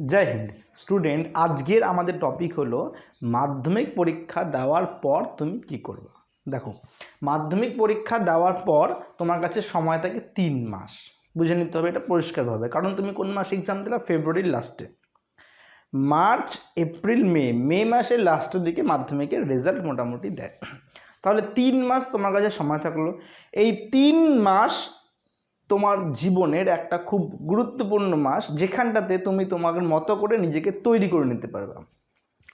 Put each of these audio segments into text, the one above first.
জয় Hind. Student আজকের আমাদের topic হলো মাধ্যমিক পরীক্ষা দেওয়ার পর তুমি কি করবে? দেখো, মাধ্যমিক পরীক্ষা দেওয়ার পর তোমার কাছে সময় থাকে তিন মাস। বুঝে নিতে হবে, এটা পরিষ্কারভাবে। কারণ তুমি কোন মাসে এক্সাম দিলে? ফেব্রুয়ারির লাস্টে মার্চ এপ্রিল মে মে মাসের লাস্টের দিকে মাধ্যমিকের রেজাল্ট মোটামুটি দেয়। তাহলে তিন মাস তোমার কাছে সময় থাকল। এই তিন মাস তোমার জীবনের একটা খুব গুরুত্বপূর্ণ মাস, যেখানটাতে তুমি তোমার মতো করে নিজেকে তৈরি করে নিতে পারবে।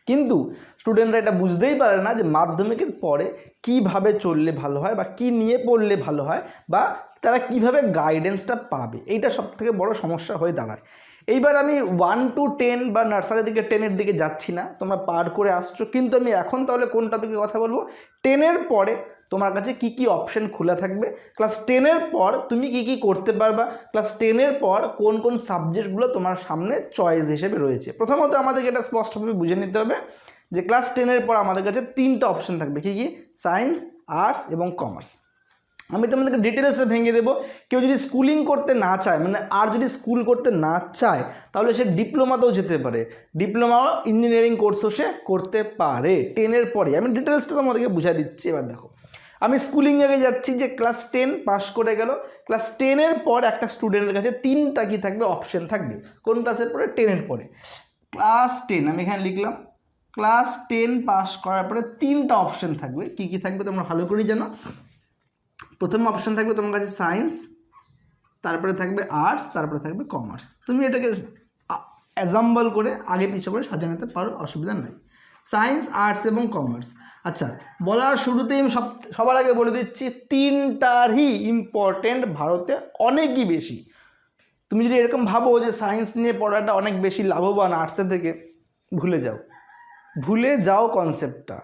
কিন্তু স্টুডেন্টরা এটা বুঝতেই পারে না যে মাধ্যমিকের পরে কীভাবে চললে ভালো হয় বা কি নিয়ে পড়লে ভালো হয় বা তারা কীভাবে গাইডেন্সটা পাবে। এইটা সব থেকে বড় সমস্যা হয়ে দাঁড়ায়। এইবার আমি ওয়ান টু টেন বা নার্সারি দিকে টেনের দিকে যাচ্ছি না, তোমরা পার করে আসছো। কিন্তু আমি এখন তাহলে কোন টপিকে কথা বলব? টেনের পরে তোমার কাছে কি কি অপশন খোলা থাকবে? ক্লাস টেনের পর তুমি কি কি করতে পারবা? ক্লাস টেনের পর কোন কোন সাবজেক্টগুলো তোমার সামনে চয়েস হিসেবে রয়েছে? প্রথমত আমাদেরকে এটা স্পষ্টভাবে বুঝে নিতে হবে যে ক্লাস টেনের পর আমাদের কাছে তিনটা অপশন থাকবে। কি কি? সায়েন্স আর্টস এবং কমার্স আমি তোমাদেরকে ডিটেলসে ভেঙে দেবো। কেউ যদি স্কুলিং করতে না চায় মানে আর যদি স্কুল করতে না চায়, তাহলে সে ডিপ্লোমাতেও যেতে পারে। ডিপ্লোমা ইঞ্জিনিয়ারিং কোর্সও সে করতে পারে। টেনের পরে। আমি ডিটেলসটা তোমাদেরকে বুঝাই দিচ্ছি। এবার দেখো। আমি স্কুলিং আগে যাচ্ছি যে ক্লাস টেন পাস করে গেল। ক্লাস টেনের পর একটা স্টুডেন্টের কাছে তিনটা কি থাকবে? অপশন থাকবে। কোন ক্লাসের পরে? টেনের পরে। ক্লাস টেন আমি এখানে লিখলাম। ক্লাস টেন পাস করার পরে তিনটা অপশন থাকবে। কি কি থাকবে তোমরা ভালো করেই জানো? প্রথম অপশন থাকবে তোমার কাছে সায়েন্স তারপরে থাকবে আর্টস তারপরে থাকবে কমার্স তুমি এটাকে অ্যাজাম্বল করে আগে পিছু করে সাজিয়ে নিতে পারো, অসুবিধা নাই। সায়েন্স আর্টস এবং কমার্স আচ্ছা বলার শুরুতেই আমি সব, সবার আগে বলে দিচ্ছি, তিনটারই ইম্পর্টেন্ট ভারতে অনেকই বেশি। তুমি যদি এরকম ভাবো যে সায়েন্স নিয়ে পড়াটা অনেক বেশি লাভবান আর্টসের থেকে, ভুলে যাও। ভুলে যাও কনসেপ্টটা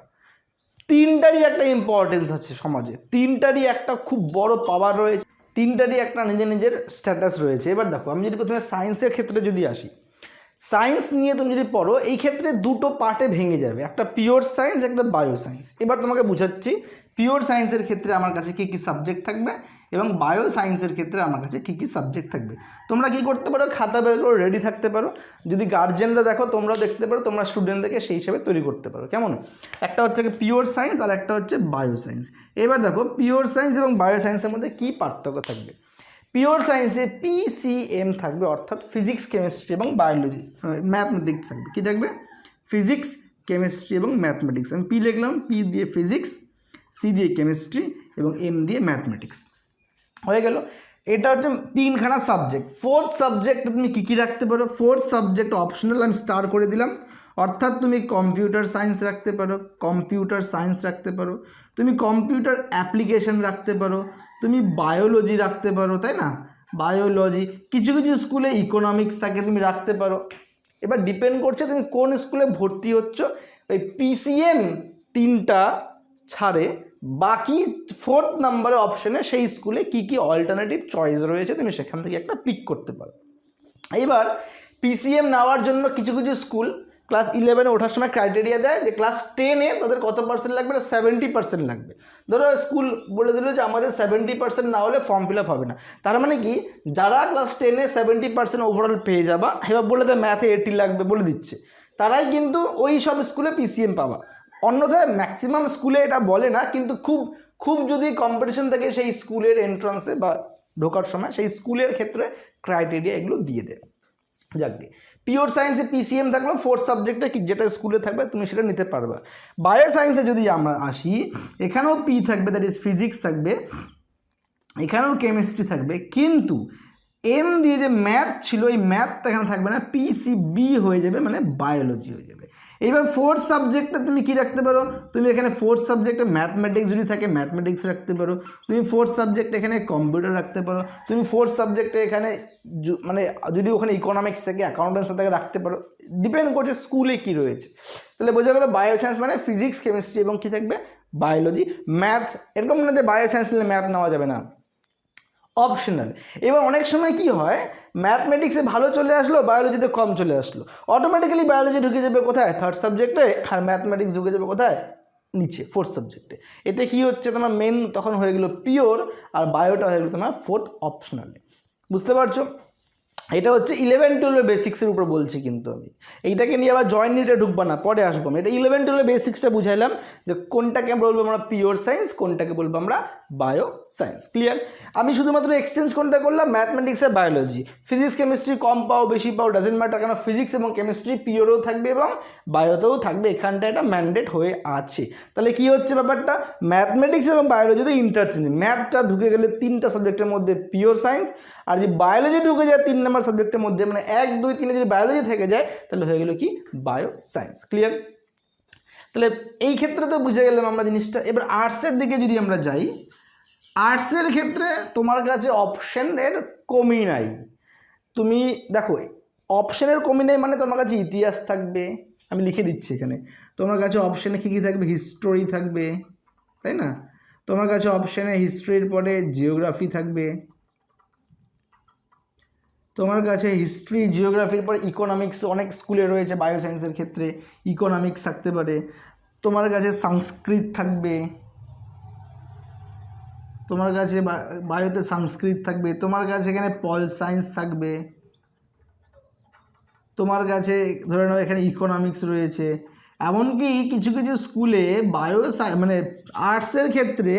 তিনটারই একটা ইম্পর্টেন্স আছে সমাজে। তিনটারই একটা খুব বড় পাওয়ার রয়েছে। তিনটারই একটা নিজের নিজের স্ট্যাটাস রয়েছে। এবার দেখো, আমি যদি প্রথমে সায়েন্সের ক্ষেত্রে যদি আসি সায়েন্স নিয়ে তুমি যদি পড়ো, এই ক্ষেত্রে দুটো পার্টে ভেঙে যাবে। একটা পিওর সায়েন্স একটা বায়ো সায়েন্স এবার তোমাকে বুঝাচ্ছি পিওর সায়েন্সের ক্ষেত্রে আমার কাছে কী কী সাবজেক্ট থাকবে এবং বায়ো সায়েন্সের ক্ষেত্রে আমার কাছে কী কী সাবজেক্ট থাকবে। তোমরা কি করতে পারো, খাতা বের করে রেডি থাকতে পারো। যদি গার্জেনরা দেখো, তোমরা দেখতে পারো, তোমরা স্টুডেন্টদেরকে সেই হিসাবে তৈরি করতে পারো। কেমন? একটা হচ্ছে পিওর সায়েন্স আর একটা হচ্ছে বায়ো সায়েন্স এবার দেখো পিওর সায়েন্স এবং বায়ো সায়েন্সের মধ্যে কী পার্থক্য থাকবে? পিওর সায়েন্সে পিসিএম থাকবে, অর্থাৎ ফিজিক্স কেমিস্ট্রি এবং বায়োলজি ম্যাথমেটিক্স থাকবে। কী থাকবে? ফিজিক্স কেমিস্ট্রি এবং ম্যাথমেটিক্স আমি পি লিখলাম পি দিয়ে ফিজিক্স সি দিয়ে কেমিস্ট্রি এবং এম দিয়ে ম্যাথমেটিক্স হয়ে গেল। এটা হচ্ছে তিনখানা সাবজেক্ট ফোর্থ সাবজেক্টে তুমি কী কী রাখতে পারো? ফোর্থ সাবজেক্ট অপশনাল আমি স্টার করে দিলাম। অর্থাৎ তুমি কম্পিউটার সায়েন্স রাখতে পারো কম্পিউটার সায়েন্স রাখতে পারো। তুমি কম্পিউটার অ্যাপ্লিকেশন রাখতে পারো। তুমি বায়োলজি রাখতে পারো, তাই না? বায়োলজি কিছু কিছু স্কুলে ইকোনমিক্স থাকে, তুমি রাখতে পারো। এবার ডিপেন্ড করছে তুমি কোন স্কুলে ভর্তি হচ্ছ। ওই পিসিএম তিনটা ছাড়ে, বাকি ফোর্থ নাম্বারের অপশনে সেই স্কুলে কি কি অল্টারনেটিভ চয়েস রয়েছে তুমি সেখান থেকে একটা পিক করতে পারো। এবার পিসিএম নেওয়ার জন্য কিছু কিছু স্কুল ক্লাস ইলেভেনে ওঠার সময় ক্রাইটেরিয়া দেয় যে ক্লাস টেনে তাদের কত পার্সেন্ট লাগবে? না সেভেন্টি পার্সেন্ট লাগবে। ধরো স্কুল বলে দিল যে আমাদের সেভেন্টি পার্সেন্ট না হলে ফর্ম ফিল আপ হবে না। তার মানে কি? যারা ক্লাস টেনে সেভেন্টি পার্সেন্ট ওভারঅল পেয়ে যাবা, এবার বলে দেয় ম্যাথে এইটি লাগবে বলে দিচ্ছে। তারাই কিন্তু ওই সব স্কুলে পিসিএম পাবা। অন্যথায় ম্যাক্সিমাম স্কুলে এটা বলে না, কিন্তু খুব খুব যদি কম্পিটিশন থাকে সেই স্কুলের এন্ট্রান্সে বা ঢোকার সময়, সেই স্কুলের ক্ষেত্রে ক্রাইটেরিয়া এগুলো দিয়ে দেয়। যাকে পিওর সায়েন্সে পিসিএম থাকল ফোর্থ সাবজেক্টে কি যেটা স্কুলে থাকবে তুমি সেটা নিতে পারবে। বায়ো সায়েন্সে যদি আমরা আসি, এখানেও পি থাকবে দ্যাট ইজ ফিজিক্স থাকবে, এখানেও কেমিস্ট্রি থাকবে, কিন্তু এম দিয়ে যে ম্যাথ ছিল, এই ম্যাথটা এখানে থাকবে না পিসিবি হয়ে যাবে মানে বায়োলজি হয়ে যাবে। এবার ফোর্থ সাবজেক্টটা তুমি কি রাখতে পারো? তুমি এখানে ফোর্থ সাবজেক্টে ম্যাথমেটিক্স যদি থাকে ম্যাথমেটিক্স রাখতে পারো। তুমি ফোর্থ সাবজেক্টে এখানে কম্পিউটার রাখতে পারো। তুমি ফোর্থ সাবজেক্টে এখানে মানে যদি ওখানে ইকোনমিক্স থেকে অ্যাকাউন্টেন্সি থেকে, রাখতে পারো। ডিপেন্ড করছে স্কুলে কি রয়েছে। তাহলে বোঝা গেলো বায়ো সায়েন্স মানে ফিজিক্স কেমিস্ট্রি এবং কি থাকবে? বায়োলজি ম্যাথ এরকম না যে বায়ো সায়েন্স নিলে ম্যাথ নেওয়া যাবে না। অপশনাল এবার অনেক সময় কি হয়? ম্যাথমেটিক্সে ভালো চলে আসলো বায়োলজিতে কম চলে আসলো। অটোমেটিক্যালি বায়োলজি ঢুকে যাবে কোথায়? থার্ড সাবজেক্টে আর ম্যাথমেটিক্স ঢুকে যাবে কোথায়? নিচে ফোর্থ সাবজেক্টে এতে কি হচ্ছে? তোমার মেন তখন হয়ে গেলো পিওর আর বায়োটা হয়ে গেলো তোমার ফোর্থ অপশনালে বুঝতে পারছ? এটা হচ্ছে ইলেভেন টুয়েলভের বেসিক্সের উপর বলছি কিন্তু আমি। এইটাকে নিয়ে আবার জয়েন্ট নিটে ঢুকবো না, পরে আসব আমি। এটা ইলেভেন টুয়েলভের বেসিক্সটা বুঝাইলাম যে কোনটাকে বলব আমরা পিওর সায়েন্স কোনটাকে বলব আমরা বায়ো সায়েন্স ক্লিয়ার আমি শুধুমাত্র এক্সচেঞ্জ কোনটা করলাম? ম্যাথমেটিক্স আর বায়োলজি ফিজিক্স কেমিস্ট্রি কম পাও, বেশি পাও ডাজেন্ট ম্যাটার কেন ফিজিক্স এবং কেমিস্ট্রি পিওরও থাকবে এবং বায়োতেও থাকবে। এখানটা একটা ম্যান্ডেট হয়ে আছে। তাহলে কি হচ্ছে ব্যাপারটা? ম্যাথমেটিক্স এবং বায়োলজিতে ইন্টারচেঞ্জ ম্যাথটা ঢুকে গেলে তিনটা সাবজেক্টের মধ্যে পিওর সায়েন্স আর যদি বায়োলজি ঢুকে যায় তিন নম্বর সাবজেক্টের মধ্যে মানে এক, দুই, তিনে যদি বায়োলজি থেকে যায়, তাহলে হয়ে গেল কি? বায়ো সায়েন্স ক্লিয়ার তাহলে এই ক্ষেত্রে তো বুঝে গেলাম আমরা জিনিসটা। এবার আর্টসের দিকে যদি আমরা যাই আর্টসের ক্ষেত্রে তোমার কাছে অপশনের কমি নাই। তুমি দেখো অপশনের কমি নেই মানে তোমার কাছে ইতিহাস থাকবে। আমি লিখে দিচ্ছি এখানে। তোমার কাছে অপশনে কী কী থাকবে? হিস্টোরি থাকবে, তাই না? তোমার কাছে অপশনে হিস্ট্রির পরে জিওগ্রাফি থাকবে। তোমার কাছে হিস্ট্রি জিওগ্রাফির পরে ইকোনমিক্স অনেক স্কুলে রয়েছে বায়ো সায়েন্সের ক্ষেত্রে ইকোনমিক্স থাকতে পারে। তোমার কাছে সংস্কৃত থাকবে। তোমার কাছে বায়োতে সংস্কৃত থাকবে। তোমার কাছে এখানে পল সায়েন্স থাকবে। তোমার কাছে ধরে নাও এখানে ইকোনমিক্স রয়েছে। এমনকি কিছু কিছু স্কুলে বায়ো মানে আর্টসের ক্ষেত্রে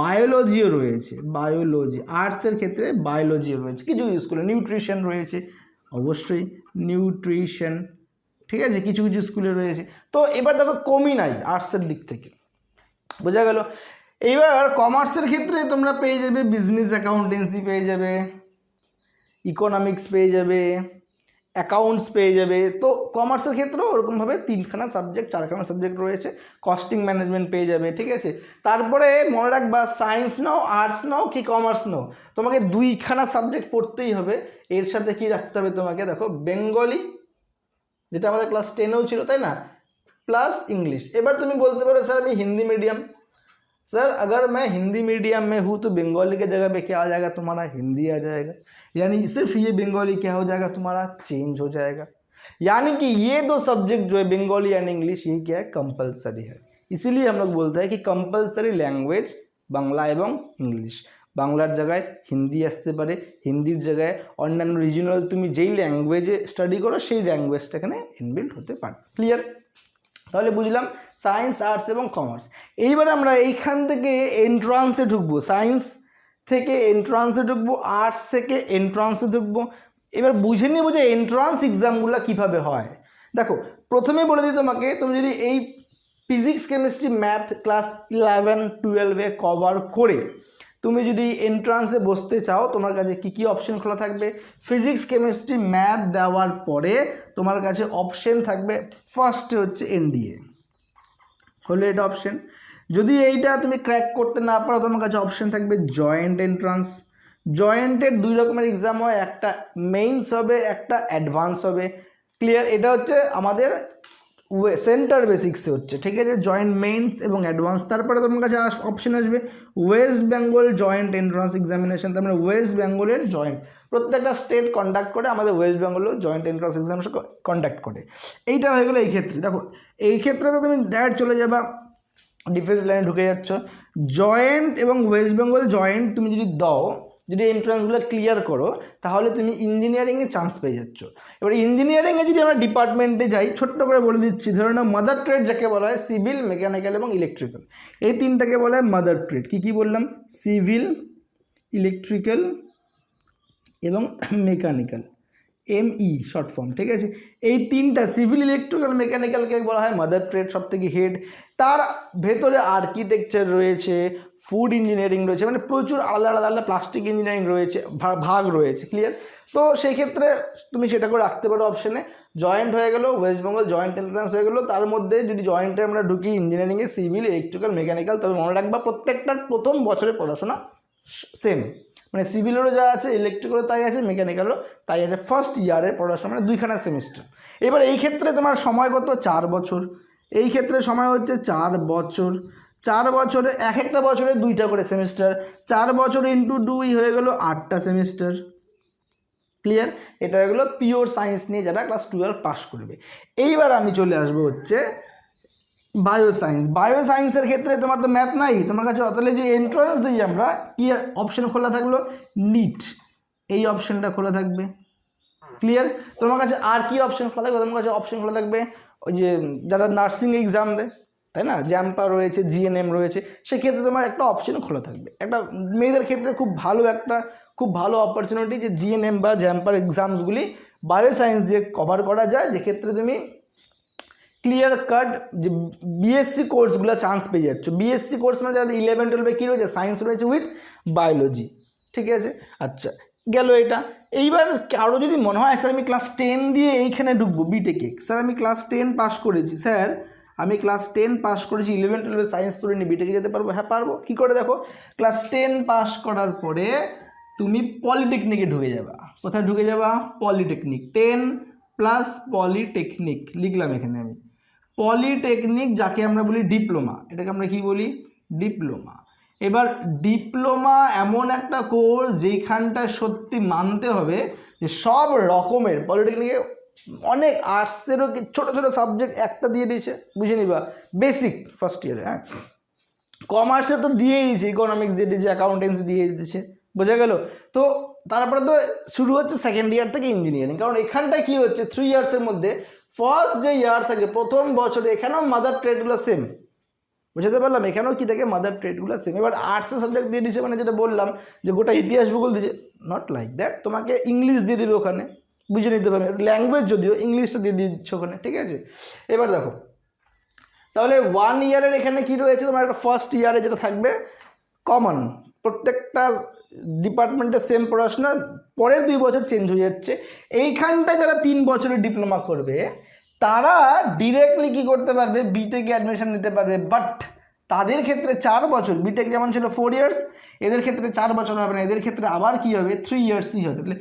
বায়োলজিও রয়েছে, বায়োলজি, আর্টসের ক্ষেত্রে বায়োলজিও রয়েছে, কিছু কিছু স্কুলে নিউট্রিশন রয়েছে, অবশ্যই নিউট্রিশন, ঠিক আছে, কিছু কিছু স্কুলে রয়েছে। তো এবার দেখো কমই নাই আর্টসের দিক থেকে, বোঝা গেল। এইবার কমার্সের ক্ষেত্রে তোমরা পেয়ে যাবে, বিজনেস অ্যাকাউন্টেন্সি পেয়ে যাবে, ইকোনমিক্স পেয়ে যাবে অ্যাকাউন্টস পেয়ে যাবে। তো কমার্সের ক্ষেত্রেও ওরকমভাবে তিনখানা সাবজেক্ট চারখানা সাবজেক্ট রয়েছে। কস্টিং ম্যানেজমেন্ট পেয়ে যাবে, ঠিক আছে? তারপরে মনে রাখবা সায়েন্স নাও আর্টস নাও, কি কমার্স নাও। তোমাকে দুইখানা সাবজেক্ট পড়তেই হবে। এর সাথে কি রাখতে হবে তোমাকে? দেখো বেঙ্গলি যেটা আমাদের ক্লাস টেনেও ছিল, তাই না? প্লাস ইংলিশ এবার তুমি বলতে পারো স্যার আমি হিন্দি মিডিয়াম सर अगर मैं हिंदी मीडियम में हूँ तो बंगाली के जगह पे क्या आ जाएगा तुम्हारा हिंदी आ जाएगा यानी सिर्फ ये बंगाली क्या हो जाएगा तुम्हारा चेंज हो जाएगा यानी कि ये दो सब्जेक्ट जो है बंगाली एंड इंग्लिश ये क्या है कंपलसरी है इसीलिए हम लोग बोलते हैं कि कंपलसरी लैंग्वेज বাংলা এবং ইংলিশ বাংলার জায়গায় হিন্দি আসতে পারে হিন্দির জায়গায় অন্যান্য রিজিনাল তুমি যেই ল্যাঙ্গুয়েজে স্টাডি করো সেই ল্যাঙ্গুয়েজটা এখানে ইনবিল্ড হতে পারে ক্লিয়ার তাহলে বুঝলাম সায়েন্স আর্টস এবং কমার্স এইবার আমরা এইখান থেকে এন্ট্রান্সে ঢুকবো। সায়েন্স থেকে এন্ট্রান্সে ঢুকবো আর্টস থেকে এন্ট্রান্সে ঢুকবো। এবার বুঝে নেব যে এন্ট্রান্স এক্সামগুলো কীভাবে হয়। দেখো, প্রথমে বলে দিই তোমাকে, তুমি যদি এই physics chemistry math class eleven টুয়েলভে কভার করে তুমি যদি এন্ট্রান্সে বসতে চাও, তোমার কাছে কী কী অপশন খোলা থাকবে? ফিজিক্স কেমিস্ট্রি ম্যাথ দেওয়ার পরে তোমার কাছে অপশন থাকবে ফার্স্টে হচ্ছে এনডিএ হলো এটা অপশন যদি এইটা তুমি ক্র্যাক করতে না পারো, তোমার কাছে অপশান থাকবে জয়েন্ট এন্ট্রান্স জয়েন্টের দুই রকমের এক্সাম হয়, একটা মেইনস হবে, একটা অ্যাডভান্স হবে। ক্লিয়ার এটা হচ্ছে আমাদের সেন্টার বেসিক্সে হচ্ছে, ঠিক আছে? জয়েন্ট মেইনস এবং অ্যাডভান্স তারপরে তোমার কাছে অপশন আসবে West Bengal joint entrance examination তার মানে ওয়েস্ট বেঙ্গলের জয়েন্ট প্রত্যেকটা স্টেট কন্ডাক্ট করে আমাদের ওয়েস্ট বেঙ্গলও জয়েন্ট এন্ট্রান্স এক্সামিনেশন কন্ডাক্ট করে। এইটা হয়ে গেলো এই ক্ষেত্রে। দেখো, এই ক্ষেত্রে তো তুমি ডাইরেক্ট চলে যাবা ডিফেন্স লাইনে ঢুকে যাচ্ছ। জয়েন্ট এবং ওয়েস্ট বেঙ্গল জয়েন্ট তুমি যদি দাও যদি এন্ট্রান্সগুলো ক্লিয়ার করো, তাহলে তুমি ইঞ্জিনিয়ারিংয়ে চান্স পেয়ে যাচ্ছ। এবার ইঞ্জিনিয়ারিংয়ে যদি আমরা ডিপার্টমেন্টে যাই, ছোট্ট করে বলে দিচ্ছি, ধরে নাও মাদার ট্রেড যাকে বলা হয় সিভিল মেকানিক্যাল এবং ইলেকট্রিক্যাল এই তিনটাকে বলা হয় মাদার ট্রেড কী কী বললাম? সিভিল ইলেকট্রিক্যাল এবং mechanical M E short form ঠিক আছে? এই তিনটা সিভিল ইলেকট্রিক্যাল মেকানিক্যালকে বলা হয় মাদার ট্রেড সব থেকে হেড তার ভেতরে আর্কিটেকচার রয়েছে ফুড ইঞ্জিনিয়ারিং রয়েছে মানে প্রচুর আলাদা আলাদা আলাদা প্লাস্টিক ইঞ্জিনিয়ারিং রয়েছে ভাগ রয়েছে ক্লিয়ার তো সেই ক্ষেত্রে তুমি সেটা করে রাখতে পারো অপশানে জয়েন্ট হয়ে গেলো ওয়েস্ট বেঙ্গল জয়েন্ট এন্ট্রান্স হয়ে গেলো, তার মধ্যে যদি জয়েন্টে আমরা ঢুকি ইঞ্জিনিয়ারিংয়ে সিভিল ইলেকট্রিক্যাল মেকানিক্যাল তবে মনে রাখবা প্রত্যেকটার প্রথম বছরে পড়াশোনা সেম মানে সিভিলেরও যা আছে ইলেকট্রিক্যালও তাই আছে মেকানিক্যালও তাই আছে। ফার্স্ট ইয়ারের পড়াশোনা মানে দুইখানা সেমিস্টার এবার এই ক্ষেত্রে তোমার সময় কত? চার বছর। এই ক্ষেত্রে সময় হচ্ছে চার বছর। চার বছরে এক একটা বছরে দুইটা করে সেমিস্টার চার বছর ইন্টু দুই হয়ে গেল আটটা সেমিস্টার ক্লিয়ার এটা হয়ে গেলো পিওর সায়েন্স নিয়ে যারা ক্লাস টুয়েলভ পাস করবে। এইবার আমি চলে আসব হচ্ছে বায়ো সায়েন্স বায়ো সায়েন্সের ক্ষেত্রে তোমার তো ম্যাথ নাই। তোমার কাছে অতলে যে এন্ট্রান্স দিই আমরা, কি অপশন খোলা থাকল? নিট এই অপশনটা খোলা থাকবে। ক্লিয়ার তোমার কাছে আর কি অপশন খোলা থাকবে? তোমার কাছে অপশন খোলা থাকবে? ওই যে যারা নার্সিং এক্সাম দেয়। তাই না? জ্যাম্পা রয়েছে জিএনএম রয়েছে, সেক্ষেত্রে তোমার একটা অপশন খোলা থাকবে। একটা মেয়েদের ক্ষেত্রে খুব ভালো একটা, খুব ভালো অপরচুনিটি যে জিএনএম বা জ্যাম্পার এক্সামসগুলি বায়ো সায়েন্স দিয়ে কভার করা যায় যেক্ষেত্রে তুমি ক্লিয়ার কাট যে বিএসসি কোর্সগুলো চান্স পেয়ে যাচ্ছ। বিএসসি কোর্স মানে যারা ইলেভেন টুয়েলভে কী রয়েছে? সায়েন্স রয়েছে উইথ বায়োলজি ঠিক আছে? আচ্ছা গেল এটা। এইবার কারও যদি মনে হয়, স্যার আমি ক্লাস টেন দিয়ে এইখানে ঢুকবো বিটেকে স্যার আমি ক্লাস টেন পাস করেছি। স্যার আমি ক্লাস টেন পাস করেছি ইলেভেন টুয়েলভে সায়েন্স স্টুডেন্ট বিটেকে যেতে পারব? হ্যাঁ পারব। কী করে দেখো? ক্লাস টেন পাস করার পরে তুমি পলিটেকনিকে ঢুকে যাবা। কোথায় ঢুকে যাবা? পলিটেকনিক টেন প্লাস পলিটেকনিক লিখলাম এখানে আমি। পলিটেকনিক যাকে আমরা বলি ডিপ্লোমা এটাকে আমরা কি বলি? ডিপ্লোমা এবার ডিপ্লোমা এমন একটা কোর্স যেখানটায় সত্যি মানতে হবে যে সব রকমের পলিটেকনিকে অনেক আর্টসেরও ছোটো ছোটো সাবজেক্ট একটা দিয়ে দিয়েছে, বুঝে নিবা? বেসিক ফার্স্ট ইয়ারে হ্যাঁ? কমার্সে তো দিয়েই দিয়েছে ইকোনমিক্স দিয়ে দিয়েছে অ্যাকাউন্টেন্সি দিয়ে দিয়েছে, বোঝা গেল? তো তারপরে তো শুরু হচ্ছে সেকেন্ড ইয়ার থেকে ইঞ্জিনিয়ারিং কারণ এখানটায় কী হচ্ছে থ্রি ইয়ার্সের মধ্যে ফার্স্ট যে ইয়ার থাকে প্রথম বছরে এখানেও মাদার ট্রেডগুলো সেম বুঝতে পারলাম? এখানেও কি থাকে মাদার ট্রেডগুলো সেম এবার আর্টসের সাবজেক্ট দিয়ে দিয়েছে মানে যেটা বললাম, যে গোটা ইতিহাস ভূগোল দিচ্ছে নট লাইক দ্যাট তোমাকে ইংলিশ দিয়ে দিবে ওখানে। বুঝে নিতে পারবে। ল্যাঙ্গুয়েজ যদিও ইংলিশটা দিয়ে দিচ্ছে ওখানে, ঠিক আছে? এবার দেখো। তাহলে ওয়ান ইয়ারের এখানে কি রয়েছে? তোমার একটা ফার্স্ট ইয়ারে যেটা থাকবে কমন প্রত্যেকটা ডিপার্টমেন্টে সেম পড়াশোনা, পরের দুই বছর চেঞ্জ হয়ে যাচ্ছে। এইখানটায় যারা তিন বছরের ডিপ্লোমা করবে, তারা ডিরেক্টলি কি করতে পারবে? বিটেকে অ্যাডমিশন নিতে পারবে। বাট তাদের ক্ষেত্রে চার বছর বিটেক যেমন ছিল ফোর ইয়ার্স এদের ক্ষেত্রে চার বছর হবে না। এদের ক্ষেত্রে আবার কি হবে? থ্রি ইয়ার্সই হবে। তাহলে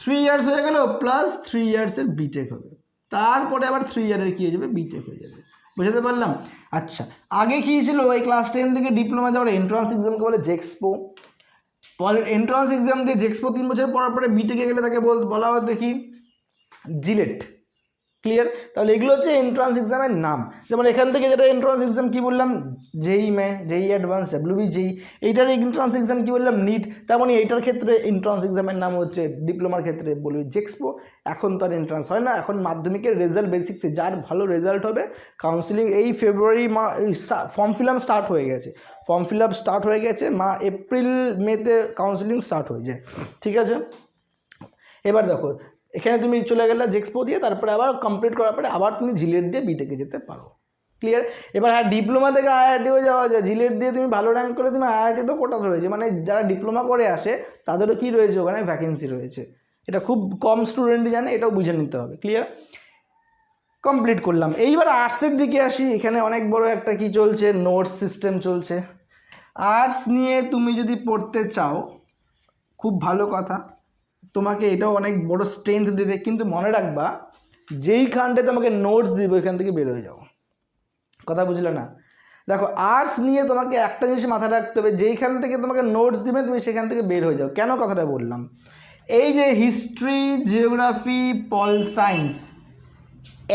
থ্রি ইয়ার্স হয়ে গেল প্লাস থ্রি ইয়ার্সের বিটেক হবে। তারপরে আবার থ্রি ইয়ারের কী হয়ে যাবে? বিটেক হয়ে যাবে। বোঝাতে পারলাম? আচ্ছা আগে কী ছিল? ওই ক্লাস টেন থেকে ডিপ্লোমা যাওয়ার এন্ট্রান্স এক্সামকে বলে জেক্সপো এন্ট্রান্স এক্সাম দিয়ে জেক্সপো তিন বছর পড়ার পরে বিটেকে গেলে তাকে বল, বলা হতো কি? জিলেট ক্লিয়ার তাহলে এগুলো হচ্ছে এন্ট্রান্স এক্সামের নাম। যেমন এখান থেকে যেটা এন্ট্রান্স এক্সাম কী বললাম? JEE main JEE advance WB JEE এইটার এন্ট্রান্স এক্সাম কী বললাম? নিট তেমনই এইটার ক্ষেত্রে এন্ট্রান্স এক্সামের নাম হচ্ছে ডিপ্লোমার ক্ষেত্রে বলবি জেক্সপো এখন তো আর এন্ট্রান্স হয় না। এখন মাধ্যমিকের রেজাল্ট বেসিক্সে যার ভালো রেজাল্ট হবে কাউন্সিলিং এই ফেব্রুয়ারি মা ফর্ম ফিল আপ স্টার্ট হয়ে গেছে। ফর্ম ফিল আপ স্টার্ট হয়ে গেছে, মা এপ্রিল মেতে কাউন্সিলিং স্টার্ট হয়ে যায়। ঠিক আছে? এবার দেখো এখানে তুমি চলে গেলে জেক্সপো দিয়ে তারপরে আবার কমপ্লিট করার পরে আবার তুমি জিলেট দিয়ে বিটেকে যেতে পারো। ক্লিয়ার এবার হ্যাঁ ডিপ্লোমা থেকে আইআইটিও যাওয়া যায়। জিলেট দিয়ে তুমি ভালো র্যাঙ্ক করে তুমি আইআইটি তো কোটা রয়েছে? মানে যারা ডিপ্লোমা করে আসে, তাদেরও কি রয়েছে? ওখানে ভ্যাকেন্সি রয়েছে। এটা খুব কম স্টুডেন্টই জানে, এটাও বুঝে নিতে হবে। ক্লিয়ার কমপ্লিট করলাম। এইবার আর্টসের দিকে আসি। এখানে অনেক বড় একটা কি চলছে? নোটস সিস্টেম চলছে। আর্টস নিয়ে তুমি যদি পড়তে চাও, খুব ভালো কথা। তোমাকে এটাও অনেক বড় স্ট্রেংথ দেবে। কিন্তু মনে রাখবা যেইখানটায় তোমাকে নোটস দিবে ওইখান থেকে বের হয়ে যাও। কথা বুঝলে না? দেখো আর্টস নিয়ে তোমাকে একটা জিনিস মাথায় রাখতে হবে, যেইখান থেকে তোমাকে নোটস দিবে, তুমি সেখান থেকে বের হয়ে যাও। কেন কথাটা বললাম? এই যে হিস্ট্রি জিওগ্রাফি পল সায়েন্স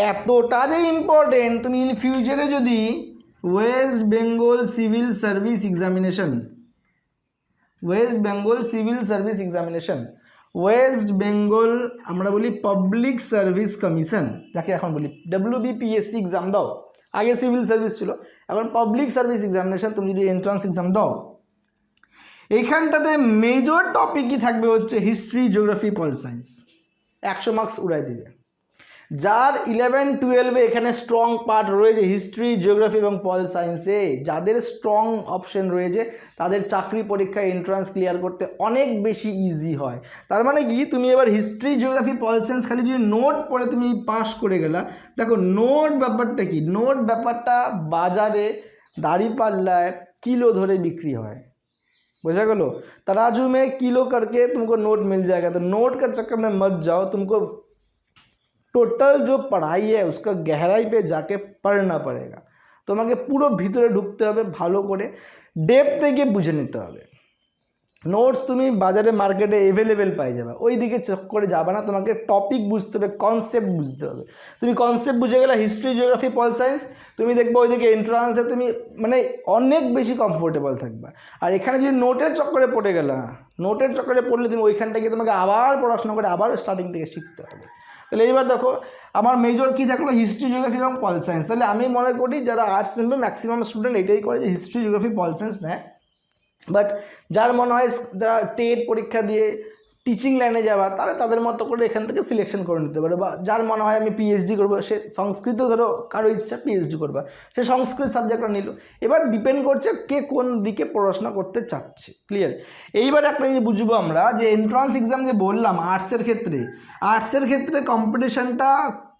এতটা যে ইম্পর্টেন্ট তুমি ইন ফিউচারে যদি West Bengal civil service examination West Bengal civil service examination West Bengal আমরা বলি পাবলিক সার্ভিস কমিশন যাকে এখন বলি ডব্লিউবিপিএসসি এক্সাম দাও। আগে সিভিল সার্ভিস ছিল, এখন পাবলিক সার্ভিস এক্সামিনেশন তুমি যদি এন্ট্রান্স এক্সাম দাও। এইখানটাতে মেজর টপিকই থাকবে হচ্ছে হিস্ট্রি জিওগ্রাফি পল সায়েন্স একশো মার্কস উড়াই দিবে। যার ইলেভেন টুয়েলভে এখানে স্ট্রং পার্ট রয়েছে হিস্ট্রি জিওগ্রাফি এবং পল সায়েন্সে যাদের স্ট্রং অপশন রয়েছে তাদের চাকরি পরীক্ষায় এন্ট্রান্স ক্লিয়ার করতে অনেক বেশি ইজি হয় তার মানে কি তুমি এবার হিস্ট্রি জিওগ্রাফি পল সায়েন্স খালি যদি নোট পড়ে তুমি পাস করে গেলা দেখো নোট ব্যাপারটা কি নোট ব্যাপারটা বাজারে दाढ़ीपाल्लाय किलो धरे बिक्री হয় बुझा गलो तराजू में किलो करके तुमको नोट मिल जाएगा तो नोट का चक्कर में मत जाओ तुमको টোটাল যে পড়াই है उसका गहराई पे जाके पढ़ना पड़ेगा তোমাকে পুরো ভিতরে ঢুকতে হবে ভালো করে ডেপতে গিয়ে বুঝে নিতে হবে নোটস তুমি বাজারে মার্কেটে অ্যাভেলেবেল পাই যাবে ওই দিকে চক্করে যাবে না তোমাকে টপিক বুঝতে হবে কনসেপ্ট বুঝতে হবে তুমি কনসেপ্ট বুঝে গেলে হিস্ট্রি জিওগ্রাফি পল সায়েন্স তুমি দেখবে ওইদিকে এন্ট্রান্সে তুমি মানে অনেক বেশি কমফোর্টেবল থাকবে আর এখানে যদি নোটের চক্করে পড়ে গেলা নোটের চক্করে পড়লে তুমি ওইখানটা গিয়ে তোমাকে আবার পড়াশোনা করে আবার স্টার্টিং থেকে শিখতে হবে তাহলে এইবার দেখো, আমার মেজর কী থাকল হিস্ট্রি জিওগ্রাফি এবং পল সায়েন্স তাহলে আমি মনে করি যারা আর্টস নেবে ম্যাক্সিমাম স্টুডেন্ট এটাই করে যে হিস্ট্রি জিওগ্রাফি পল সায়েন্স নেয়। বাট যার মনে হয়, যারা টেট পরীক্ষা দিয়ে টিচিং লাইনে যাওয়া তারা তাদের মতো করে এখান থেকে সিলেকশন করে নিতে পারে। বা যার মনে হয় আমি পিএইচডি করব, সে সংস্কৃত ধরো কারও ইচ্ছা পিএইচডি করবা, সে সংস্কৃত সাবজেক্টটা নিল। এবার ডিপেন্ড করছে কে কোন দিকে পড়াশোনা করতে চাচ্ছে ক্লিয়ার এইবার একটা জিনিস বুঝব আমরা, যে এন্ট্রান্স এক্সাম যে বললাম আর্টসের ক্ষেত্রে আর্টসের ক্ষেত্রে কম্পিটিশানটা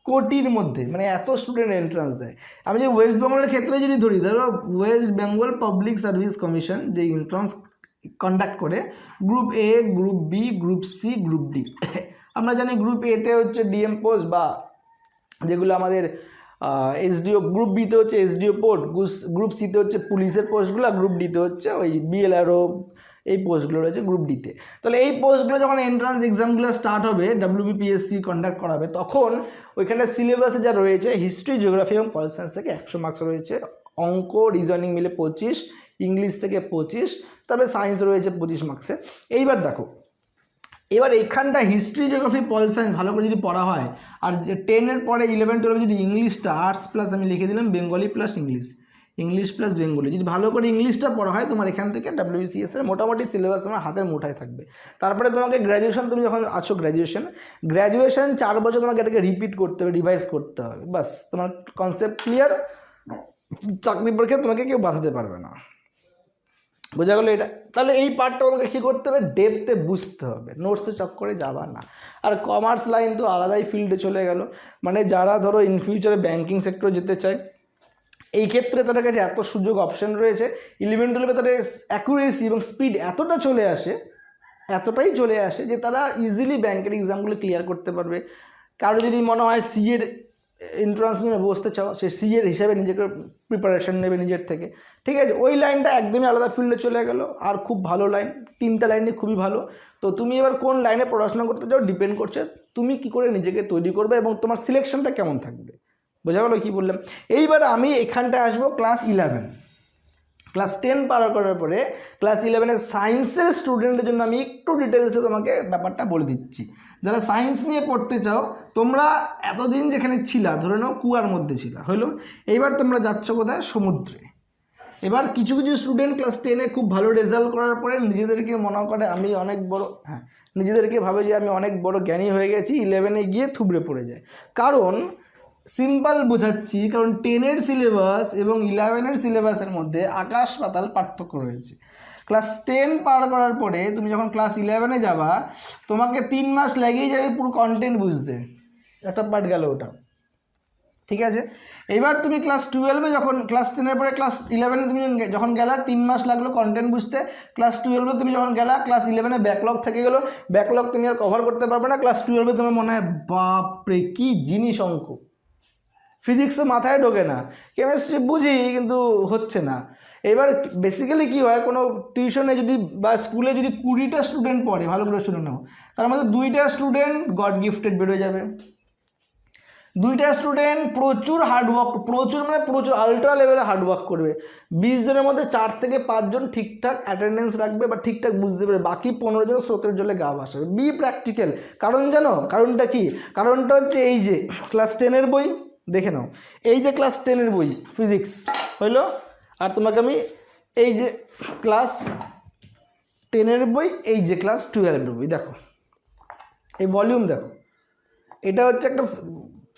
কোটির মধ্যে মানে এত স্টুডেন্ট এন্ট্রান্স দেয়। আমি যে ওয়েস্ট বেঙ্গলের ক্ষেত্রে যদি ধরি, ধরো West Bengal public service commission যে এন্ট্রান্স কন্ডাক্ট করে group A group B group C group D আমরা জানি গ্রুপ এতে হচ্ছে ডিএম পোস্ট বা যেগুলো আমাদের এসডিও গ্রুপ বিতে হচ্ছে এসডিও পোস্ট গ্রুপ সিতে হচ্ছে পুলিশের পোস্টগুলো গ্রুপ ডিতে হচ্ছে ওই বিএলআরও এই পোস্টগুলো রয়েছে গ্রুপ ডিতে তাহলে এই পোস্টগুলো যখন এন্ট্রান্স এক্সামগুলো স্টার্ট হবে ডাব্লিউবিপিএসসি কন্ডাক্ট করাবে, তখন ওইখানে সিলেবাসে যা রয়েছে হিস্ট্রি জিওগ্রাফি এবং পল সায়েন্স থেকে একশো মার্কস রয়েছে। অঙ্ক রিজনিং মিলে পঁচিশ ইংলিশ থেকে পঁচিশ তবে সায়েন্স রয়েছে পঁচিশ মার্কসে এইবার দেখো, এবার এখানটা হিস্ট্রি জিওগ্রাফি পল সায়েন্স ভালো করে যদি পড়া হয়, আর টেনের পরে ইলেভেন টুয়েলভে যদি ইংলিশটা আর্টস প্লাস আমি লিখে দিলাম Bengali plus English English plus Bengali যদি ভালো করে ইংলিশটা পড়া হয়, তোমার এখান থেকে এর মোটামুটি সিলেবাস তোমার হাতের মুঠায় থাকবে। তারপরে তোমাকে গ্র্যাজুয়েশন তুমি যখন আছো গ্র্যাজুয়েশন গ্র্যাজুয়েশন চার বছর তোমাকে এটাকে রিপিট করতে হবে রিভাইজ করতে হবে। বাস তোমার কনসেপ্ট ক্লিয়ার চাকরি পরীক্ষায় তোমাকে কেউ বাঁচাতে পারবে না। বোঝা গেলো এটা। তাহলে এই পার্টটা আমাকে কী করতে হবে? ডেপতে বুঝতে হবে। নোটসে চক্করে যাবা না। আর কমার্স লাইন তো আলাদাই ফিল্ডে চলে গেল। মানে যারা ধরো ইন ফিউচারে ব্যাঙ্কিং সেক্টরে যেতে চায়, এই ক্ষেত্রে তাদের কাছে এত সুযোগ অপশন রয়েছে। ইলেভেন টুয়েলভে তাদের অ্যাকুরেসি এবং স্পিড এতটা চলে আসে, এতটাই চলে আসে যে তারা ইজিলি ব্যাংকের এক্সামগুলো ক্লিয়ার করতে পারবে। কারও যদি মনে হয় সিএর এন্ট্রান্স নিয়ে বসতে চাও, সে সিএর হিসাবে নিজেকে প্রিপারেশন নেবে নিজের থেকে। ঠিক আছে, ওই লাইনটা একদমই আলাদা ফিল্ডে চলে গেল, আর খুব ভালো লাইন তিনটা লাইনে খুবই ভালো। তো তুমি এবার কোন লাইনে পড়াশোনা করতে চাও ডিপেন্ড করছে, তুমি কি করে নিজেকে তৈরি করবে এবং তোমার সিলেকশনটা কেমন থাকবে? বোঝা গেলো কী বললাম? এইবার আমি এখানটায় আসব ক্লাস ইলেভেন ক্লাস টেন পার করার পরে ক্লাস ইলেভেনের সায়েন্সের স্টুডেন্টের জন্য আমি একটু ডিটেলসে তোমাকে ব্যাপারটা বলে দিচ্ছি। যারা সায়েন্স নিয়ে পড়তে চাও, তোমরা এতদিন যেখানে ছিলা, ধরে নাও কুয়ার মধ্যে ছিলা হলো এইবার তোমরা যাচ্ছ কোথায়? সমুদ্রে। এবার কিছু কিছু স্টুডেন্ট ক্লাস টেনে খুব ভালো রেজাল্ট করার পরে নিজেদেরকে মনে করে আমি অনেক বড় হ্যাঁ নিজেদেরকে ভাবে যে আমি অনেক বড় জ্ঞানী হয়ে গেছি ইলেভেনে গিয়ে থুবড়ে পড়ে যায়। কারণ সিম্পল বোঝাচ্ছি কারণ টেনের সিলেবাস এবং ইলেভেনের সিলেবাসের মধ্যে আকাশ পাতাল পার্থক্য রয়েছে। ক্লাস টেন পার করার পরে তুমি যখন ক্লাস ইলেভেনে যাবা, তোমাকে তিন মাস লেগেই যাবে পুরো কন্টেন্ট বুঝতে। একটা পার্ট গেল ওটা। ঠিক আছে? এবার তুমি ক্লাস টুয়েলভে যখন, ক্লাস টেনের পরে ক্লাস ইলেভেনে তুমি যখন গেলা, তিন মাস লাগল কন্টেন্ট বুঝতে। ক্লাস টুয়েলভে তুমি যখন গেলা, ক্লাস ইলেভেনে ব্যাকলগ থেকে গেলো। ব্যাকলগ তুমি আর কভার করতে পারবে না। ক্লাস টুয়েলভে তোমার মনে হয়, বাপরে, কী জিনিস অঙ্ক। ফিজিক্স মাথায় ঢোকে না কেমিস্ট্রি বুঝি কিন্তু হচ্ছে না। এবার বেসিক্যালি কী হয়, কোনো টিউশনে যদি বা স্কুলে যদি কুড়িটা স্টুডেন্ট পড়ে, ভালো করে শুনে নাও, তার মধ্যে দুইটা স্টুডেন্ট গড গিফটেড বেরোয় যাবে। দুইটা স্টুডেন্ট প্রচুর হার্ডওয়ার্ক প্রচুর মানে প্রচুর আলট্রা লেভেলে হার্ডওয়ার্ক করবে। বিশ জনের মধ্যে চার থেকে পাঁচজন ঠিকঠাক অ্যাটেন্ডেন্স রাখবে বা ঠিকঠাক বুঝতে পারবে, বাকি পনেরো জন স্রোতের জলে গা ভাসাবে। বি প্র্যাকটিক্যাল কারণ জানো, কারণটা কি? কারণটা হচ্ছে এই যে ক্লাস টেনের বই দেখে নাও। এই যে ক্লাস টেনের বই ফিজিক্স হইল? আর তোমাকে আমি এই যে ক্লাস টেনের বই, এই যে ক্লাস টুয়েলভের বই, দেখো। এই ভলিউম দেখো। এটা হচ্ছে একটা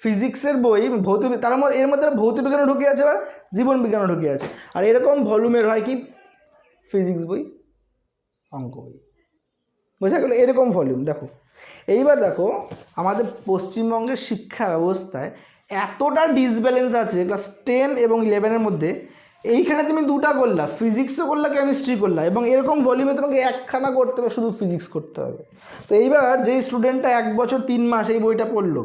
ফিজিক্সের বই ভৌত তার মধ্যে, এর মধ্যে ভৌত বিজ্ঞানও ঢুকে আছে আবার জীবন বিজ্ঞানও ঢুকে আছে। আর এরকম ভলিউমের হয় কি? ফিজিক্স বই, অঙ্ক বই। বোঝা গেল? এরকম ভলিউম দেখো। এইবার দেখো, আমাদের পশ্চিমবঙ্গের শিক্ষা ব্যবস্থায় এতটা ডিসব্যালেন্স আছে ক্লাস টেন এবং ইলেভেনের মধ্যে, এইখানে তুমি দুটা করলা ফিজিক্সও করলা কেমিস্ট্রি করলা, এবং এরকম ভলিউমে তোমাকে একখানা করতে হবে, শুধু ফিজিক্স করতে হবে। তো এইবার যেই স্টুডেন্টটা এক বছর তিন মাস এই বইটা পড়ল,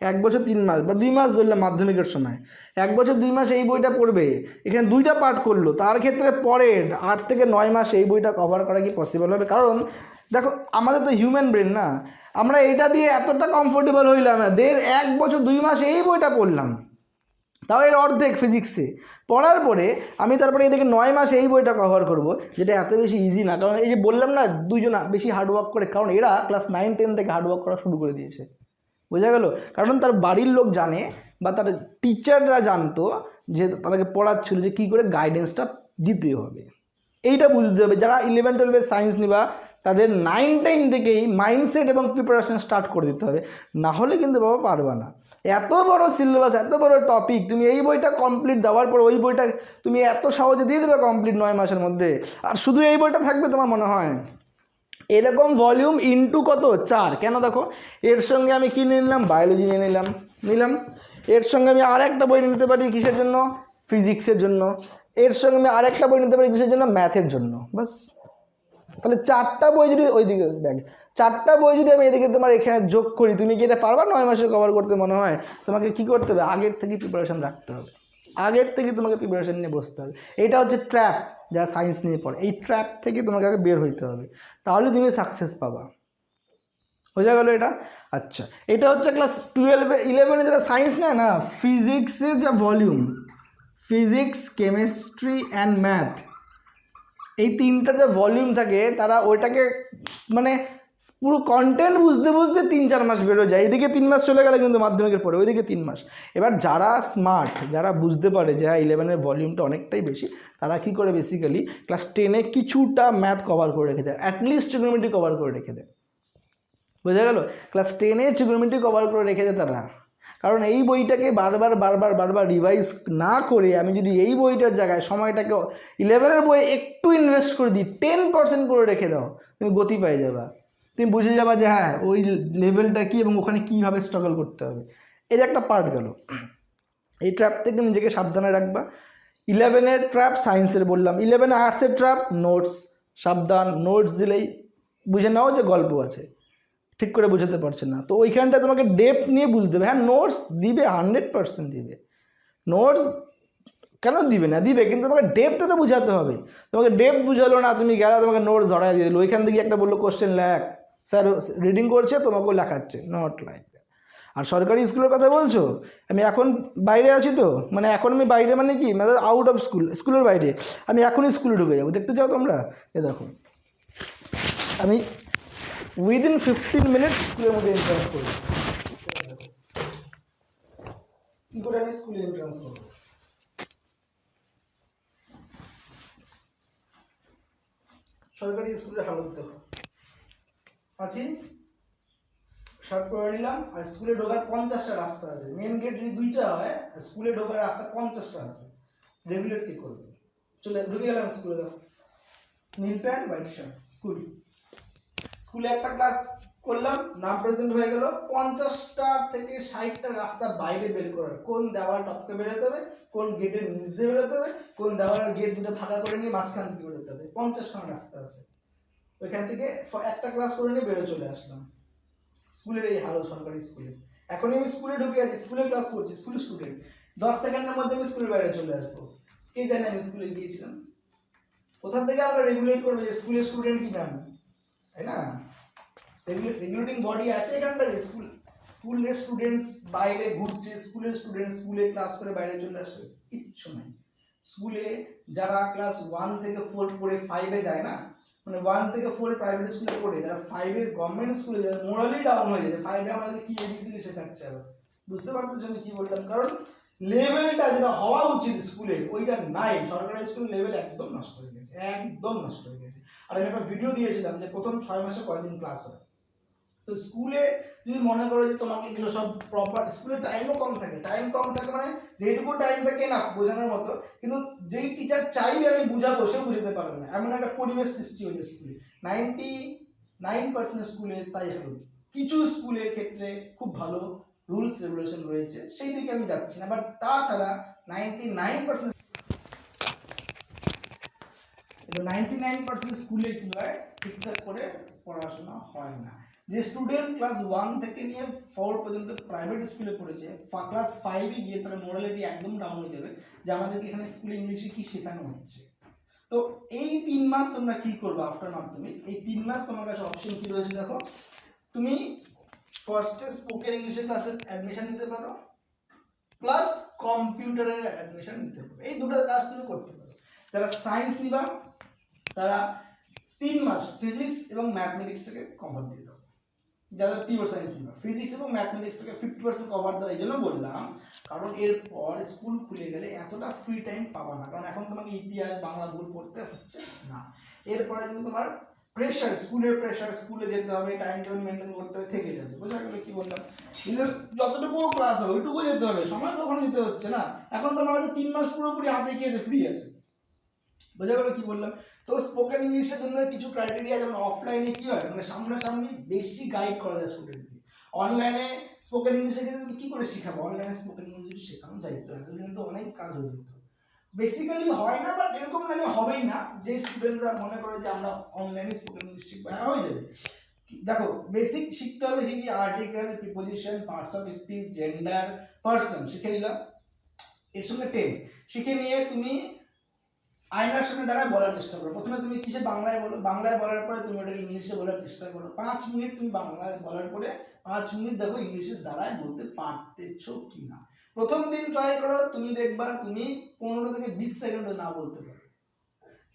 এক বছর তিন মাস বা দুই মাস ধরলাম মাধ্যমিকের সময়, এক বছর দুই মাস এই বইটা পড়বে, এখানে দুইটা পার্ট করল, তার ক্ষেত্রে পরের আট থেকে নয় মাস এই বইটা কভার করা কি পসিবল হবে? কারণ, দেখো, আমাদের তো হিউম্যান ব্রেন না আমরা এটা দিয়ে এতটা কমফোর্টেবল হইলাম দেড় এক বছর, দুই মাস এই বইটা পড়লাম। তাও এর অর্ধেক ফিজিক্সে পড়ার পরে আমি তারপরে এদিকে নয় মাস এই বইটা কভার করব, যেটা এত বেশি ইজি না। কারণ এই যে বললাম না দুজনা বেশি হার্ডওয়ার্ক করে, কারণ এরা ক্লাস নাইন টেন থেকে হার্ডওয়ার্ক করা শুরু করে দিয়েছে। বোঝা গেল? কারণ তার বাড়ির লোক জানে বা তার টিচাররা জানতো যে তাদেরকে পড়াচ্ছিল যে কী করে গাইডেন্সটা দিতে হবে। এইটা বুঝতে হবে। যারা ইলেভেন টুয়েলভে সায়েন্স নিবা তাদের নাইন টেন থেকেই মাইন্ডসেট এবং প্রিপারেশন স্টার্ট করে দিতে হবে। না হলে কিন্তু বাবা পারবে না। এত বড় সিলেবাস এত বড় টপিক তুমি এই বইটা কমপ্লিট দেওয়ার পর ওই বইটা তুমি এত সহজে দিয়ে দেবে কমপ্লিট নয় মাসের মধ্যে। আর শুধু এই বইটা থাকবে তোমার মনে হয়? এরকম ভলিউম ইনটু কত? চার। কেন দেখো? এর সঙ্গে আমি কী নিয়ে নিলাম? বায়োলজি নিয়ে নিলাম। নিলাম। এর সঙ্গে আমি আর একটা বই নিতে পারি কিসের জন্য? ফিজিক্সের জন্য। এর সঙ্গে আমি আরেকটা বই নিতে পারি কিসের জন্য? ম্যাথের জন্য। বাস তাহলে চারটা বই যদি ওইদিকে, দেখ, চারটা বই যদি আমি এদিকে তোমার এখানে যোগ করি, তুমি কি এটা পারবা? নয় মাসে কভার করতে মনে হয়? তোমাকে কি করতে হবে? আগের থেকে প্রিপারেশন রাখতে হবে। আগের থেকে তোমাকে প্রিপারেশান নিয়ে বসতে হবে। এটা হচ্ছে ট্র্যাপ যারা সায়েন্স নিয়ে পড়ে। এই ট্র্যাপ থেকে তোমাকে আগে বের হইতে হবে। তাহলে তুমি সাকসেস পাবা। বোঝা গেল এটা? আচ্ছা এটা হচ্ছে ক্লাস টুয়েলভে ইলেভেনে যারা সায়েন্স নেয় না ফিজিক্সের যা volume physics chemistry and math এই তিনটার যে ভলিউম থাকে, তারা ওইটাকে মানে পুরো কন্টেন্ট বুঝতে বুঝতে তিন চার মাস বেরো যায়। এদিকে তিন মাস চলে গেলে কিন্তু মাধ্যমিকের পরে, ওইদিকে তিন মাস। এবার যারা স্মার্ট যারা বুঝতে পারে যে হ্যাঁ ইলেভেনের ভলিউমটা অনেকটাই বেশি, তারা কী করে বেসিক্যালি ক্লাস টেনে কিছুটা ম্যাথ কভার করে রেখে দেয়। অ্যাটলিস্ট ট্রিগোনোমেট্রি কভার করে রেখে দেয়। বোঝা গেল? ক্লাস টেনে ট্রিগোনোমেট্রি কভার করে রেখে দেয় তারা। কারণ এই বইটাকে বারবার বারবার বারবার রিভাইজ না করে আমি যদি এই বইটার জায়গায় সময়টাকে ইলেভেনের বইয়ে একটু ইনভেস্ট করে দিই টেন পার্সেন্ট করে রেখে দাও, তুমি গতি পেয়ে যাবা। তুমি বুঝে যাবা যে হ্যাঁ ওই লেভেলটা কী এবং ওখানে কীভাবে স্ট্রাগল করতে হবে। এর একটা পার্ট গেল। এই ট্র্যাপ থেকে নিজেকে সাবধানে রাখবা। ইলেভেনের ট্র্যাপ সায়েন্সের বললাম। ইলেভেনে আর্টসের ট্র্যাপ নোটস সাবধান নোটস দিলেই বুঝে নাও যে গল্প আছে। ঠিক করে বোঝাতে পারছে না। তো ওইখানটা তোমাকে ডেপ নিয়ে বুঝতে হবে। হ্যাঁ নোটস দিবে হান্ড্রেড পার্সেন্ট দিবে। নোটস কেন দিবে না? দিবে, কিন্তু তোমাকে ডেপটা তো বুঝাতে হবে। তোমাকে ডেপ বুঝালো না, তুমি গেলে, তোমাকে নোটস ধরাই দিয়ে দিলো। ওইখান থেকে একটা বলল কোশ্চেন লেখ। স্যার রিডিং করছে, তোমাকেও লেখাচ্ছে। নট লাইক আর সরকারি স্কুলের কথা বলছো? আমি এখন বাইরে আছি তো? মানে এখন আমি বাইরে মানে কি? মানে আউট অফ স্কুল স্কুলের বাইরে। আমি এখনই স্কুলে ঢুকে যাব। দেখতে চাও তোমরা? এ দেখো। আমি উইদিন ফিফটিন মিনিট স্কুলের মধ্যে এন্ট্রান্স করব। কী করে আমি স্কুলে এন্ট্রান্স করব। সরকারি স্কুলের হালত দেখো আছি শার্ট করে নিলাম, আর স্কুলে ঢোকার পঞ্চাশটা রাস্তা আছে। মেন গেট যদি দুইটা হয়, স্কুলে ঢোকার রাস্তা পঞ্চাশটা আছে। রেগুলেট কি করবে। চলে, ঢুকে গেলাম স্কুলে নীল প্যান্ট হোয়াইট শার্ট স্কুল। স্কুলে একটা ক্লাস করলাম, নাম প্রেজেন্ট হয়ে গেল। পঞ্চাশটা থেকে ষাটটা রাস্তা বাইরে বের করার। কোন দেওয়াল টপকে বেরোতে হবে, কোন গেটের নিচ দিয়ে বেরোতে হবে, কোন দেওয়ালের গেট দুটো ফাঁকা করে নিয়ে মাঝখান থেকে বেরোতে হবে। পঞ্চাশখানা রাস্তা আছে। ওইখান থেকে একটা ক্লাস করে নিয়ে বেরো চলে আসলাম। স্কুলের এই হালো সরকারি স্কুলে। এখন আমি স্কুলে ঢুকে আছি, স্কুলে ক্লাস করছি, স্কুল স্টুডেন্ট দশ সেকেন্ডের মধ্যে আমি স্কুলের বাইরে চলে আসব। কে জানে আমি স্কুলে গিয়েছিলাম? কোথা থেকে আমরা রেগুলেট করব যে স্কুলের স্টুডেন্ট কি নাম তাই না? রেগুলেটিং বডি আছে এখানটা যে স্কুল স্কুলের স্টুডেন্টস বাইরে ঘুরছে স্কুলের স্টুডেন্ট স্কুলে ক্লাস করে বাইরে চলে আসে কিচ্ছু নাই। স্কুলে যারা ক্লাস ওয়ান থেকে ফোর পড়ে ফাইভে যায় না মানে ওয়ান থেকে ফোর প্রাইভেট স্কুলে পড়ে, যারা ফাইভে গভর্নমেন্ট স্কুলে যায় মোরালি ডাউন হয়ে যায় ফাইভে আমাদের কি এবিসিডি শেখাচ্ছে আবার? বুঝতে পারতেছো আমি কি বললাম? কারণ লেভেলটা যেটা হওয়া উচিত স্কুলে ওইটা নাই। সরকারি স্কুল লেভেল একদম নষ্ট হয়ে গেছে, একদম নষ্ট হয়ে গেছে। আর আমি একটা ভিডিও দিয়েছিলাম যে প্রথম ছয় মাসে কয়দিন ক্লাস হয়? তো স্কুলে যদি মনে করো যে তোমাকে এগুলো সব প্রপার স্কুলে টাইমও কম থাকে। টাইম কম থাকে মানে যেটুকু টাইম থাকে না বোঝানোর মতো। কিন্তু যেই টিচার চাইবে আমি বুঝাবো সে বুঝতে পারবে না। এমন একটা পরিবেশ সৃষ্টি হয়েছে স্কুলে নাইনটি নাইন পার্সেন্ট স্কুলে তাই হলো। কিছু স্কুলের ক্ষেত্রে খুব ভালো রুলস রেগুলেশন রয়েছে, সেই দিকে আমি যাচ্ছি না। বাট তাছাড়া ninety nine percent ninety nine percent স্কুলে কী হয়? ঠিকঠাক করে পড়াশোনা হয় না। যে স্টুডেন্ট ক্লাস ওয়ান থেকে নিয়ে ফোর পর্যন্ত প্রাইভেট স্কুলে পড়েছে ক্লাস ফাইভে গিয়ে তার মোরালিটি একদম ডাউন হয়ে যাবে যে আমাদেরকে এখানে স্কুলে ইংলিশে কি শেখানো হচ্ছে। তো এই তিন মাস তোমরা কি করবে আফটার মাধ্যমিক? এই তিন মাস তোমার কাছে অপশন কি রয়েছে দেখো? তুমি ফার্স্টে স্পোকেন ইংলিশের ক্লাসে অ্যাডমিশন নিতে পারো প্লাস কম্পিউটারের অ্যাডমিশন নিতে পারো। এই দুটো কাজ তুমি করতে পারো। যারা সায়েন্স নিবা, তারা তিন মাস ফিজিক্স এবং ম্যাথমেটিক্সটাকে কভার দিয়ে দাও। যারা পিওর সায়েন্স নিবা। ফিজিক্স এবং ম্যাথমেটিক্সটাকে ফিফটি পার্সেন্ট কভার দেওয়া, এই জন্য বললাম, কারণ এরপর স্কুল খুলে গেলে এতটা ফ্রি টাইম পাবা না। কারণ এখন তোমাকে ইতিহাস, বাংলা ভুল পড়তে হচ্ছে না। এরপরে কিন্তু তোমার প্রেশার স্কুলের প্রেশার স্কুলে যেতে হবে টাইম টেবিল মেনটেন করতে হবে, থেকে যাবে। বোঝা গেল কি বললাম? কিন্তু যতটুকু ক্লাস হবে ওইটুকু যেতে হবে। সময় তো ওখানে দিতে হচ্ছে না। এখন তোমার কাছে তিন মাস পুরোপুরি হাতে গিয়ে ফ্রি আছে। বোঝা গেল কি বললাম? তো স্পোকেন ইংলিশের জন্য কিছু ক্রাইটেরিয়া যেমন অফলাইনে কি হয়? মানে সামনাসামনি বেশি গাইড করা যায় স্টুডেন্টকে অনলাইনে স্পোকেন ইংলিশে তুমি কি করে শেখাবো? অনলাইনে স্পোকেন ইংলিশ শেখানো যায় কিন্তু অনেক কাজ হয়ে যেত। বেসিক্যালি হয় না বাট এরকম না যে হবেই না। যে স্টুডেন্টরা মনে করে যে আমরা অনলাইনে স্পোকেন ইংলিশ শিখব হ্যাঁ হয়ে যাবে। দেখো বেসিক শিখতে হবে কি article preposition parts of speech gender person শিখে নিলাম। এর সঙ্গে টেন্স শিখে নিয়ে তুমি আয়নার সামনে দাঁড়ায় বলার চেষ্টা করো। প্রথমে তুমি কিসে বাংলায় বলো বাংলায় বলার পরে তুমি ওটাকে ইংলিশে বলার চেষ্টা করো। পাঁচ মিনিট তুমি বাংলায় বলার পরে পাঁচ মিনিট দেখো ইংলিশের দ্বারায় বলতে পারতেছো কি না প্রথম দিন ট্রাই করো, তুমি দেখবা তুমি পনেরো থেকে বিশ সেকেন্ডও না বলতে পারো।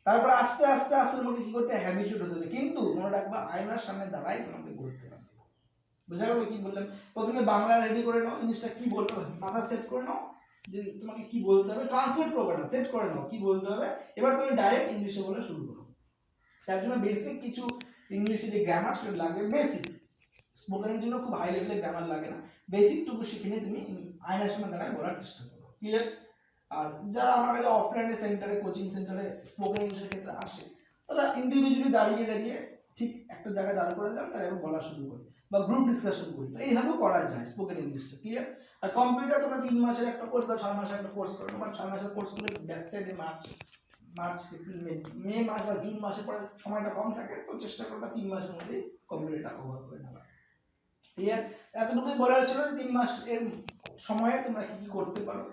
তারপর আস্তে আস্তে আস্তে তোমাকে কি করতে হ্যাবিচুট হতে হবে। কিন্তু মনে রাখবা, আয়নার সামনে দাঁড়াই তোমাকে বলতে হবে। বোঝা গেল কি বললাম? প্রথমে বাংলা রেডি করে নাও জিনিসটা কি বলতে হবে মাথা সেট করে নাও। যে তোমাকে কি বলতে হবে? ট্রান্সলেট করবে না সেট করে নাও, কি বলতে হবে? এবার তুমি ডাইরেক্ট ইংলিশে বলে শুরু করো। তার জন্য বেসিক কিছু ইংলিশে যে গ্রামার সেটা লাগবে বেসিক স্পোকেনের জন্য খুব হাই লেভেলের গ্রামার লাগে না। বেসিকটুকু শিখে নিয়ে তুমি আয়নার সামনে দাঁড়ায় বলার চেষ্টা করো। ক্লিয়ার আর যারা আমার কাছে অফলাইনে সেন্টারে কোচিং সেন্টারে স্পোকেন ইংলিশের ক্ষেত্রে আসে, তারা ইন্ডিভিজুয়ালি দাঁড়িয়ে দাঁড়িয়ে ঠিক একটা জায়গায় দাঁড় করে দিলাম তারা এবার বলা শুরু করে বা গ্রুপ ডিসকাশন করি। তো এইভাবেও করা যায় স্পোকেন ইংলিশটা ক্লিয়ার আর কম্পিউটার তোমরা তিন মাসের একটা কোর্স বা ছয় মাসের একটা কোর্স করো। তোমার ছয় মাসের কোর্স করলে ব্যাক সাইডে মার্চ মার্চ মে মে মাস বা জুন মাসের পরে সময়টা কম থাকে, তো চেষ্টা করবা তিন মাসের মধ্যে কম্পিউটারটা কভার করে নেওয়া ক্লিয়ার এতটুকুই বলার ছিল যে তিন মাস এর সময়ে তোমরা কী কী করতে পারো।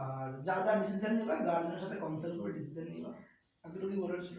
আর যা যা ডিসিশন নিবা গার্জেনের সাথে কনসাল্ট করে ডিসিশন নিবা। এতটুকুই বলার ছিল।